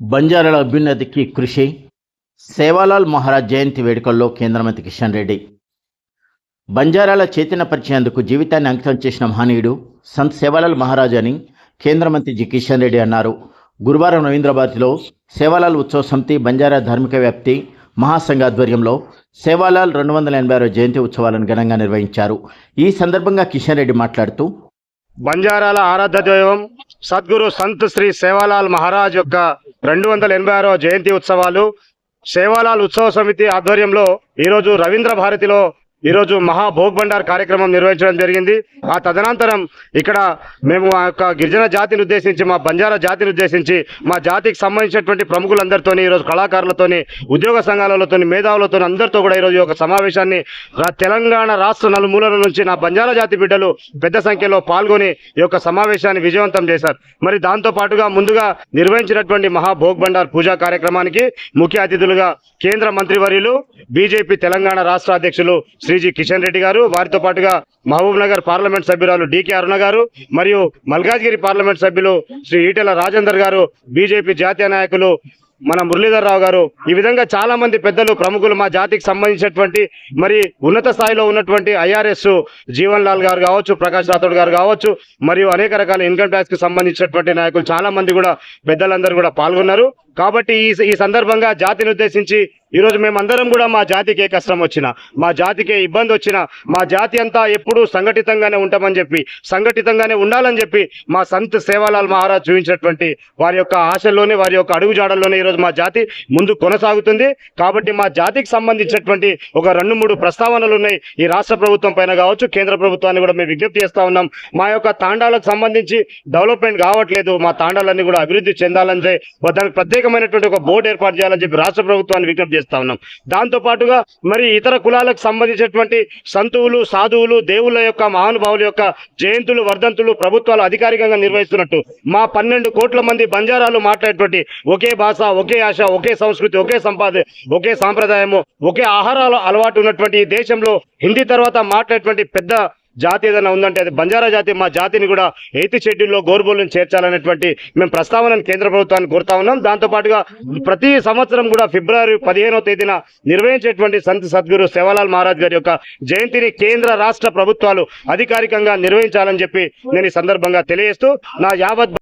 బంజారాల అభ్యున్నతికి కృషి సేవాలాల్ మహారాజ్ జయంతి వేడుకల్లో కేంద్ర మంత్రి కిషన్ రెడ్డి. బంజారాల చైతన్యపరిచేందుకు జీవితాన్ని అంకితం చేసిన మహనీయుడు సంత్ సేవాలాల్ మహారాజ్ అని కేంద్ర మంత్రి జి. కిషన్ రెడ్డి అన్నారు. గురువారం రవీంద్రబాద్లో సేవాలాల్ ఉత్సవ సమితి బంజారా ధార్మిక వ్యాప్తి మహాసంఘ ఆధ్వర్యంలో సేవాలాల్ రెండు వందల ఎనభై ఆరో జయంతి ఉత్సవాలను ఘనంగా నిర్వహించారు. ఈ సందర్భంగా కిషన్ రెడ్డి మాట్లాడుతూ బంజారాల ఆరాధ్య దైవం సద్గురు సంత్ శ్రీ సేవాలాల్ మహారాజ్ యొక్క రెండు వందల ఎనభై ఆరో జయంతి ఉత్సవాలు. సేవాలాల్ ఉత్సవ సమితి ఆధ్వర్యంలో ఈరోజు రవీంద్ర భారతిలో ఈరోజు మహా భోగ్ భండార్ కార్యక్రమం నిర్వహించడం జరిగింది. ఆ తదనంతరం ఇక్కడ మేము ఆ యొక్క గిరిజన జాతిని ఉద్దేశించి మా బంజారా జాతిని ఉద్దేశించి మా జాతికి సంబంధించినటువంటి ప్రముఖులందరితో ఈరోజు కళాకారులతోని ఉద్యోగ సంఘాలతో మేధావులతో అందరితో కూడా ఈరోజు ఒక యొక్క సమావేశాన్ని తెలంగాణ రాష్ట్ర నలుమూలల నుంచి నా బంజారా జాతి బిడ్డలు పెద్ద సంఖ్యలో పాల్గొని ఈ యొక్క సమావేశాన్ని విజయవంతం చేశారు. మరి దాంతో పాటుగా ముందుగా నిర్వహించినటువంటి మహా భోగ్ పూజా కార్యక్రమానికి ముఖ్య అతిథులుగా కేంద్ర మంత్రివర్యులు బీజేపీ తెలంగాణ రాష్ట్ర అధ్యక్షులు శ్రీజీ కిషన్ రెడ్డి గారు వారితో పాటుగా మహబూబ్ నగర్ పార్లమెంట్ సభ్యురాలు డికే అరుణ గారు మరియు మల్కాజ్గిరి పార్లమెంట్ సభ్యులు శ్రీ ఈటెల రాజేందర్ గారు బీజేపీ జాతీయ నాయకులు మన మురళీధర్ రావు గారు. ఈ విధంగా చాలా మంది పెద్దలు ప్రముఖులు మా జాతికి సంబంధించినటువంటి మరి ఉన్నత స్థాయిలో ఉన్నటువంటి ఐఆర్ఎస్ జీవన్ లాల్ గారు కావచ్చు ప్రకాష్ రాథోడ్ గారు కావచ్చు మరియు అనేక రకాల ఇన్కమ్ ట్యాక్స్కి సంబంధించినటువంటి నాయకులు చాలా మంది కూడా పెద్దలందరూ కూడా పాల్గొన్నారు. కాబట్టి ఈ ఈ సందర్భంగా జాతిని ఉద్దేశించి ఈరోజు మేమందరం కూడా మా జాతికి ఏ కష్టం వచ్చిన మా జాతికి ఇబ్బంది వచ్చిన మా జాతి అంతా ఎప్పుడూ సంఘటితంగానే ఉంటామని చెప్పి సంఘటితంగానే ఉండాలని చెప్పి మా సంత్ సేవాలాల్ మహారాజ్ చూపించినటువంటి వారి యొక్క ఆశల్లోనే వారి యొక్క అడుగుజాడల్లోనే ఈరోజు మా జాతి ముందు కొనసాగుతుంది. కాబట్టి మా జాతికి సంబంధించినటువంటి ఒక రెండు మూడు ప్రస్తావనలు ఉన్నాయి. ఈ రాష్ట్ర ప్రభుత్వం పైన కావచ్చు కేంద్ర ప్రభుత్వాన్ని కూడా మేము విజ్ఞప్తి చేస్తూ ఉన్నాం. మా యొక్క తాండాలకు సంబంధించి డెవలప్మెంట్ కావట్లేదు. మా తాండాలన్నీ కూడా అభివృద్ధి చెందాలంటే దానికి ప్రత్యేకమైనటువంటి ఒక బోర్డు ఏర్పాటు చేయాలని చెప్పి రాష్ట్ర ప్రభుత్వాన్ని విజ్ఞప్తి చేస్తా ఉన్నాం. దాంతో పాటుగా మరి ఇతర కులాలకు సంబంధించినటువంటి సంతువులు సాధువులు దేవుళ్ళ యొక్క మహానుభావుల యొక్క జయంతులు వర్ధంతులు ప్రభుత్వాలు అధికారికంగా నిర్వహిస్తున్నట్టు మా పన్నెండు కోట్ల మంది బంజారాలు మాట్లాడేటువంటి ఒకే భాష ఒకే ఆశ ఒకే సంస్కృతి ఒకే సంపాద ఒకే సాంప్రదాయము ఒకే ఆహారాలు అలవాటు ఉన్నటువంటి ఈ దేశంలో హిందీ తర్వాత మాట్లాడేటువంటి పెద్ద జాతి ఏదైనా ఉందంటే అది బంజారా జాతి మా జాతిని కూడా ఎయిత్ షెడ్యూల్లో గోరుబోలను చేర్చాలనేటువంటి మేము ప్రస్తావనను కేంద్ర ప్రభుత్వాన్ని కోరుతా ఉన్నాం. దాంతో పాటుగా ప్రతి సంవత్సరం కూడా ఫిబ్రవరి పదిహేనవ తేదీన నిర్వహించేటువంటి సంత్ సద్గురు సేవాలాల్ మహారాజ్ గారి యొక్క జయంతిని కేంద్ర రాష్ట్ర ప్రభుత్వాలు అధికారికంగా నిర్వహించాలని చెప్పి నేను ఈ సందర్భంగా తెలియజేస్తూ నా యావత్